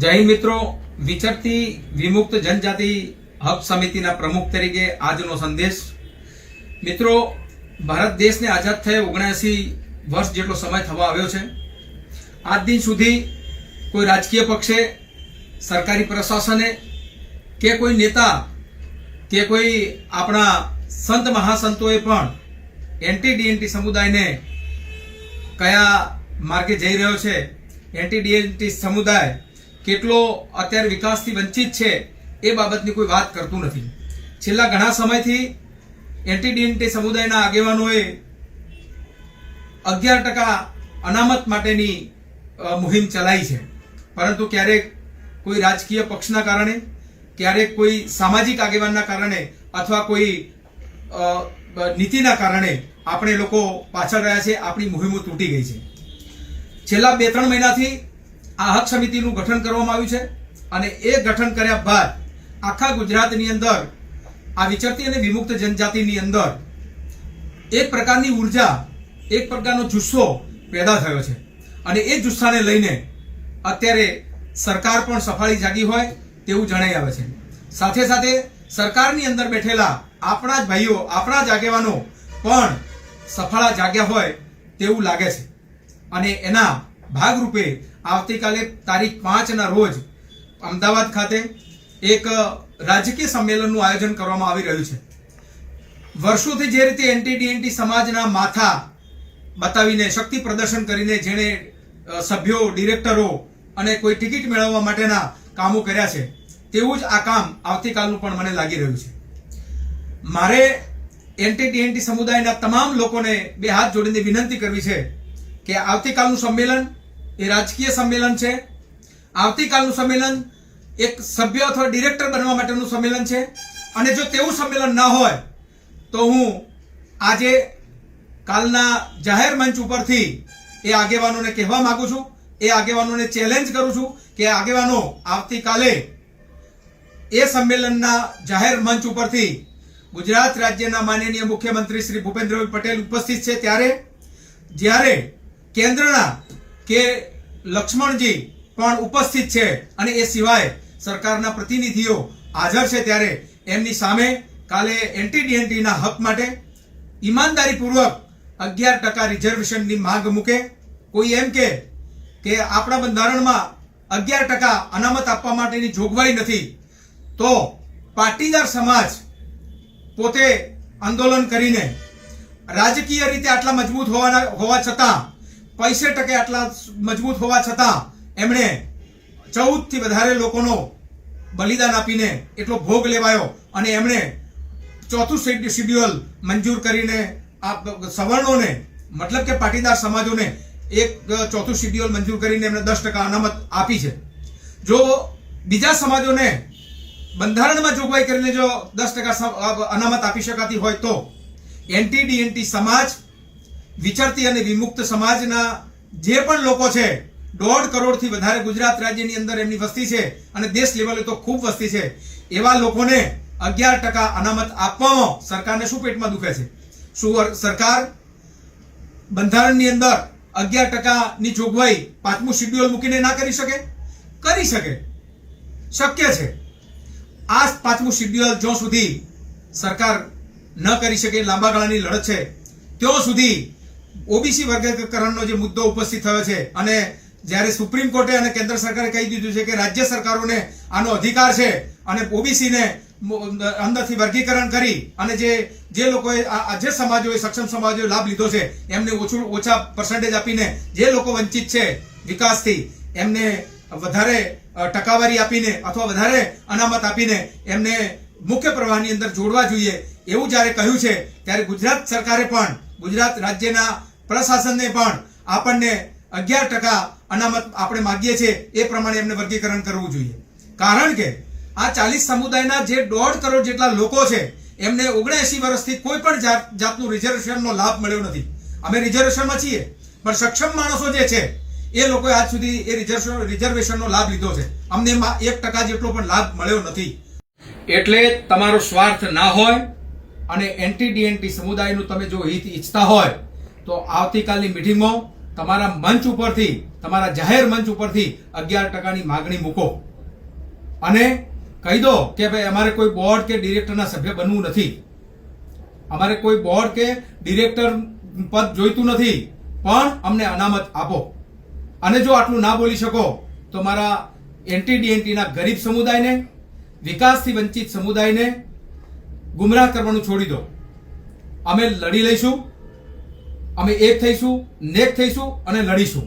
જય મિત્રો. વિચરતી વિમુક્ત જનજાતિ હબ સમિતિના પ્રમુખ તરીકે આજનો સંદેશ. મિત્રો, ભારત દેશને આઝાદ થયે ઓગણસી વર્ષ જેટલો સમય થવા આવ્યો છે. આજ દિન સુધી કોઈ રાજકીય પક્ષે, સરકારી પ્રશાસને કે કોઈ નેતા કે કોઈ આપણા સંત મહાસંતોએ પણ એન્ટી ડીએનટી સમુદાયને કયા માર્ગે જઈ રહ્યો છે એન્ટી ડીએનટી સમુદાય કેટલો અત્યારે વિકાસથી વંચિત છે એ બાબતની કોઈ વાત કરતું નથી. છેલ્લા ઘણા સમયથી એન્ટી ડીએનટી સમુદાયના આગેવાનોએ અગિયાર ટકા અનામત માટેની મુહિમ ચલાવી છે. પરંતુ ક્યારેક કોઈ રાજકીય પક્ષના કારણે, ક્યારેક કોઈ સામાજિક આગેવાનના કારણે અથવા કોઈ નીતિના કારણે આપણે લોકો પાછળ રહ્યા છે, આપણી મુહિમો તૂટી ગઈ છે. છેલ્લા બે ત્રણ મહિનાથી આ હક સમિતિનું ગઠન કરવામાં આવ્યું છે અને એ ગઠન કર્યા બાદ આખા ગુજરાતની અંદર, આ વિચરતી અને વિમુક્ત જનજાતિની અંદર એક પ્રકારની ઊર્જા, એક પ્રકારનો જુસ્સો પેદા થયો છે. અને એ જુસ્સાને લઈને અત્યારે સરકાર પણ સફાળી જાગી હોય તેવું જણાઈ આવે છે. સાથે સાથે સરકારની અંદર બેઠેલા આપણા જ ભાઈઓ, આપણા જ આગેવાનો પણ સફાળા જાગ્યા હોય તેવું લાગે છે. અને એના ભાગરૂપે આવતીકાલે તારીખ પાંચના રોજ અમદાવાદ ખાતે એક રાજકીય સંમેલનનું આયોજન કરવામાં આવી રહ્યું છે. વર્ષોથી જે રીતે એન્ટી ડીએનટી સમાજના માથા બતાવીને, શક્તિ પ્રદર્શન કરીને જેણે સભ્યો, ડિરેક્ટરો અને કોઈ ટિકિટ મેળવવા માટેના કામો કર્યા છે, તેવું જ આ કામ આવતીકાલનું પણ મને લાગી રહ્યું છે. મારે એન્ટી ડીએનટી સમુદાયના તમામ લોકોને બે હાથ જોડીને વિનંતી કરવી છે કે આવતીકાલનું સંમેલન એ રાજકીય સંમેલન છે. આવતીકાલનું સંમેલન એક સભ્ય અથવા ડિરેક્ટર બનવા માટેનું સંમેલન છે. અને જો તેવું સંમેલન ન હોય, તો હું આજે કાલના જાહેર મંચ ઉપરથી એ આગેવાનોને કહેવા માગું છું. એ આગેવાનોને ચેલેન્જ કરું છું કે આગેવાનો, આવતીકાલે એ સંમેલનના જાહેર મંચ ઉપરથી ગુજરાત રાજ્યના માનનીય મુખ્યમંત્રી શ્રી ભૂપેન્દ્રભાઈ પટેલ ઉપસ્થિત છે ત્યારે, જ્યારે કેન્દ્રના કે લક્ષ્મણજી પણ ઉપસ્થિત છે અને એ સિવાય સરકારના પ્રતિનિધિઓ હાજર છે ત્યારે એમની સામે કાલે એન્ટી ડીએનટીના હક માટે ઈમાનદારીપૂર્વક અગિયાર ટકા રિઝર્વેશનની માંગ મૂકે. કોઈ એમ કે કે આપણા બંધારણમાં અગિયાર ટકા અનામત આપવા માટેની જોગવાઈ નથી, તો પાટીદાર સમાજ પોતે આંદોલન કરીને રાજકીય રીતે આટલા મજબૂત હોવાના હોવા છતાં પૈસે ટકે આટલા મજબૂત હોવા છતાં એમણે ચૌદથી વધારે લોકોનો બલિદાન આપીને એટલો ભોગ લેવાયો અને એમણે ચોથું શેડ- શેડ્યુલ મંજૂર કરીને આ સવર્ણોને, મતલબ કે પાટીદાર સમાજોને એક ચોથું શેડ્યુલ મંજૂર કરીને એમણે દસ ટકા અનામત આપી છે. જો બીજા સમાજોને બંધારણમાં જોગવાઈ કરીને જો દસ ટકા અનામત આપી શકાતી હોય તો એન્ટી ડીએનટી સમાજ વિચરતી અને વિમુક્ત સમાજના જે પણ લોકો છે, દોઢ કરોડથી વધારે ગુજરાત રાજ્યની અંદર એમની વસ્તી છે અને દેશ લેવલે તો ખૂબ વસ્તી છે. એવા લોકોને અગિયાર ટકા અનામત આપવામાં સરકારને શું પેટમાં દુખે છે? શું સરકાર બંધારણની અંદર અગિયાર ટકાની જોગવાઈ પાંચમું શેડ્યુલ મૂકીને ના કરી શકે? કરી શકે. શક્ય છે. આ પાંચમું શેડ્યુલ જો સુધી સરકાર ન કરી શકે, લાંબા ગાળાની લડત છે, ત્યાં સુધી ઓબીસી વર્ગીકરણનો જે મુદ્દો ઉપસ્થિત થયો છે અને જ્યારે સુપ્રીમ કોર્ટે અને કેન્દ્ર સરકારે કહી દીધું છે કે રાજ્ય સરકારોને આનો અધિકાર છે અને ઓબીસીને અંદરથી વર્ગીકરણ કરી અને જે જે લોકોએ જે સમાજોએ, સક્ષમ સમાજોએ લાભ લીધો છે, એમને ઓછું ઓછા પર્સન્ટેજ આપીને જે લોકો વંચિત છે વિકાસથી, એમને વધારે ટકાવારી આપીને અથવા વધારે અનામત આપીને એમને મુખ્ય પ્રવાહની અંદર જોડવા જોઈએ એવું જ્યારે કહ્યું છે, ત્યારે ગુજરાત સરકારે પણ ગુજરાત રાજ્યના પ્રશાસનને પણ આપણને અગિયાર ટકા અનામત આપણે માગીએ છીએ એ પ્રમાણે એમને વર્ગીકરણ કરવું જોઈએ. કારણ કે આ ચાલીસ સમુદાયના જે દોઢ કરોડ જેટલા લોકો છે, એમને ઓગણએસી વર્ષથી કોઈ પણ જાત, જાતનું રિઝર્વેશનનો લાભ મળ્યો નથી. અમે રિઝર્વેશનમાં છીએ, પણ સક્ષમ માણસો જે છે, એ લોકોએ આજ સુધી એ રિઝર્વેશન રિઝર્વેશનનો લાભ લીધો છે. અમને એમાં એક ટકા જેટલો પણ લાભ મળ્યો નથી. એટલે તમારો સ્વાર્થ ના હોય અને એન્ટી ડીએનટી સમુદાયનું તમે જો હિત ઈચ્છતા હોય તો આવતીકાલની મિટિંગમાં તમારા મંચ ઉપરથી, તમારા જાહેર મંચ ઉપરથી અગિયાર ટકાની માગણી મૂકો. અને કહી દો કે ભાઈ અમારે કોઈ બોર્ડ કે ડિરેક્ટરના સભ્ય બનવું નથી. અમારે કોઈ બોર્ડ કે ડિરેક્ટર પદ જોઈતું નથી, પણ અમને અનામત આપો. અને જો આટલું ના બોલી શકો, તો મારા એન્ટી ડીએનટીના ગરીબ સમુદાયને, વિકાસથી વંચિત સમુદાયને ગુમરાહ કરવાનું છોડી દો. અમે લડી લઈશું. અમે એક થઈશું, નેક થઈશું અને લડીશું.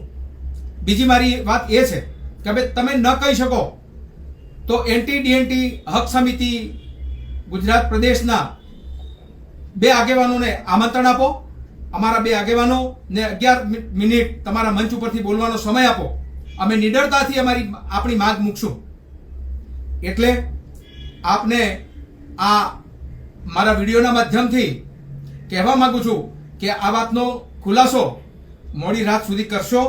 બીજી મારી વાત એ છે કે ભાઈ તમે ન કહી શકો તો એન્ટી ડીએનટી હક સમિતિ ગુજરાત પ્રદેશના બે આગેવાનોને આમંત્રણ આપો, અમારા બે આગેવાનો ને અગિયાર મિનિટ તમારા મંચ ઉપરથી બોલવાનો સમય આપો. અમે નિડરતાથી અમારી આપણી માગ મૂકશું. એટલે આપને આ મારા વિડીયોના માધ્યમથી કહેવા માગું છું કે આ વાતનો ખુલાસો મોડી રાત સુધી કરશો,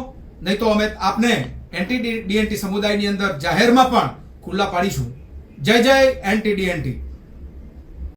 નહીં તો અમે આપને એન્ટી ડીએનટી સમુદાયની અંદર જાહેરમાં પણ ખુલ્લા પાડીશું. જય જય એન્ટી ડીએનટી